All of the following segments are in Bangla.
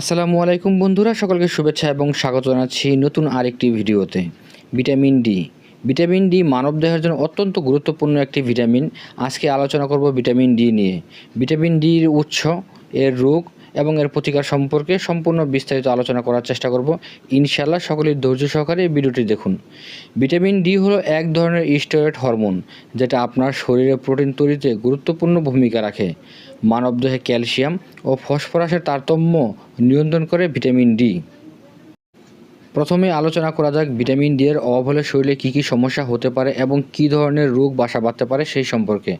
আসসালামু আলাইকুম বন্ধুরা, সকলকে শুভেচ্ছা এবং স্বাগত জানাচ্ছি নতুন আরেকটি ভিডিওতে। Vitamin D. ভিটামিন ডি মানবদেহের জন্য অত্যন্ত গুরুত্বপূর্ণ একটি ভিটামিন। আজকে আলোচনা করব ভিটামিন ডি নিয়ে। ভিটামিন ডির উৎস, এর রোগ এবং এর প্রতিকার সম্পর্কে সম্পূর্ণ বিস্তারিত আলোচনা করার চেষ্টা করব। ইনশাল্লাহ সকলের ধৈর্য সহকারে ভিডিওটি দেখুন। ভিটামিন ডি হলো এক ধরনের স্টেরয়েড হরমোন, যেটা আপনার শরীরে প্রোটিন তৈরিতে গুরুত্বপূর্ণ ভূমিকা রাখে। মানবদেহে ক্যালসিয়াম ও ফসফরাসের তারতম্য নিয়ন্ত্রণ করে ভিটামিন ডি। প্রথমে আলোচনা করা যাক ভিটামিন ডি এর অভাব হলে শরীরে কী কী সমস্যা হতে পারে এবং কি ধরনের রোগ বাসা বাঁধতে পারে সেই সম্পর্কে।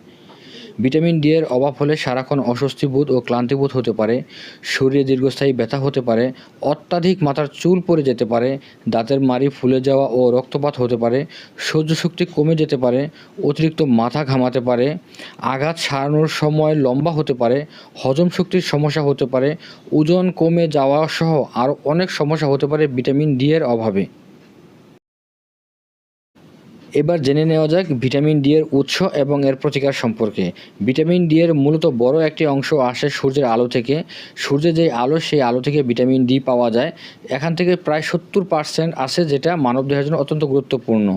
ভিটামিন ডি এর অভাব হলে সারাক্ষণ অস্বস্তিবোধ ও ক্লান্তিবোধ হতে পারে, শরীরে দীর্ঘস্থায়ী ব্যথা হতে পারে, অত্যাধিক মাথার চুল পড়ে যেতে পারে, দাঁতের মাড়ি ফুলে যাওয়া ও রক্তপাত হতে পারে, সহ্য শক্তি কমে যেতে পারে, অতিরিক্ত মাথা ঘামাতে পারে, আঘাত সারানোর সময় লম্বা হতে পারে, হজম শক্তির সমস্যা হতে পারে, ওজন কমে যাওয়া সহ আরও অনেক সমস্যা হতে পারে ভিটামিন ডি এর অভাবে। এবার জেনে নেওয়া যাক ভিটামিন ডি এর উৎস এবং এর প্রতিকার সম্পর্কে। ভিটামিন ডি এর মূলত বড় একটি অংশ আসে সূর্যের আলো থেকে। সূর্যের যে আলো, সেই আলো থেকে ভিটামিন ডি পাওয়া যায়। এখান থেকে প্রায় সত্তর পার্সেন্ট আসে যেটা মানবদেহের জন্য অত্যন্ত গুরুত্বপূর্ণ।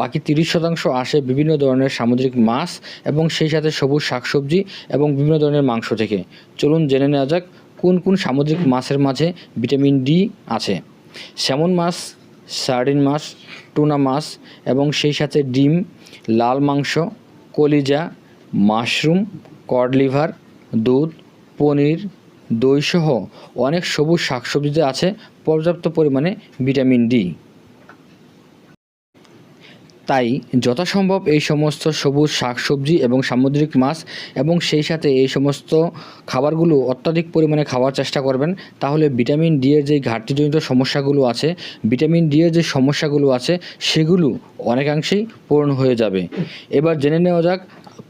বাকি তিরিশ শতাংশ আসে বিভিন্ন ধরনের সামুদ্রিক মাছ এবং সেই সাথে সবুজ শাকসবজি এবং বিভিন্ন ধরনের মাংস থেকে। চলুন জেনে নেওয়া যাক কোন কোন সামুদ্রিক মাছের মাঝে ভিটামিন ডি আছে। স্যামন মাছ সার্ডিন মাছ, টুনা মাছ এবং সেই সাথে ডিম, লাল মাংস, কলিজা, মাশরুম, কড লিভার, দুধ, পনির, দইসহ অনেক সবুজ শাকসবজিতে আছে, পর্যাপ্ত পরিমাণে ভিটামিন ডি। তাই যথাসম্ভব এই সমস্ত সবুজ শাকসবজি এবং সামুদ্রিক মাছ এবং সেই সাথে এই সমস্ত খাবারগুলো অত্যাধিক পরিমাণে খাওয়ার চেষ্টা করবেন। তাহলে ভিটামিন ডি এর যে ঘাটতিজনিত সমস্যাগুলো আছে, ভিটামিন ডি এর যে সমস্যাগুলো আছে, সেগুলো অনেকাংশেই পূরণ হয়ে যাবে। এবার জেনে নেওয়া যাক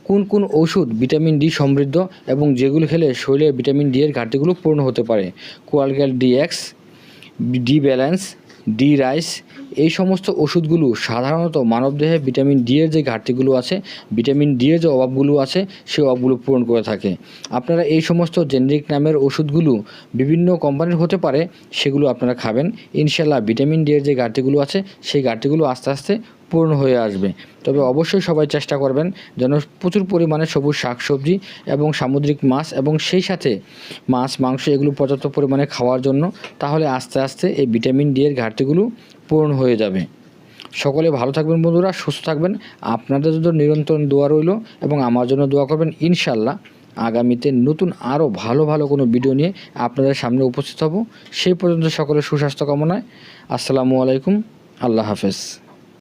কোন কোন ওষুধ ভিটামিন ডি সমৃদ্ধ এবং যেগুলো খেলে শরীরে ভিটামিন ডি এর ঘাটতিগুলো পূর্ণ হতে পারে। কোয়ালগ্যাল DX D balance D rise এই সমস্ত ওষুধগুলো সাধারণত মানবদেহে ভিটামিন ডি এর যে ঘাটতিগুলো আছে, ভিটামিন ডি এর যে অভাবগুলো আছে সেই অভাবগুলো পূরণ করে থাকে। আপনারা এই সমস্ত জেনেরিক নামের ওষুধগুলো বিভিন্ন কোম্পানির হতে পারে, সেগুলো আপনারা খাবেন। ইনশাল্লাহ ভিটামিন ডি এর যে ঘাটতিগুলো আছে, সেই ঘাটতিগুলো আস্তে আস্তে পূর্ণ হয়ে আসবে। তবে অবশ্যই সবাই চেষ্টা করবেন যেন প্রচুর পরিমাণে সবুজ শাকসবজি এবং সামুদ্রিক মাছ এবং সেই সাথে মাছ, মাংস এগুলো পর্যাপ্ত পরিমাণে খাওয়ার জন্য, তাহলে আস্তে আস্তে এই ভিটামিন ডি এর ঘাটতিগুলো পূরণ হয়ে যাবে। সকলে ভালো থাকবেন বন্ধুরা, সুস্থ থাকবেন। আপনাদের জন্য নিরন্তর দোয়া রইল এবং আমার জন্য দোয়া করবেন ইনশাল্লাহ আগামীতে নতুন আরও ভালো ভালো কোনো ভিডিও নিয়ে আপনাদের সামনে উপস্থিত হব। সেই পর্যন্ত সকলের সুস্বাস্থ্য কামনায়। আসসালামু আলাইকুম। আল্লাহ হাফেজ।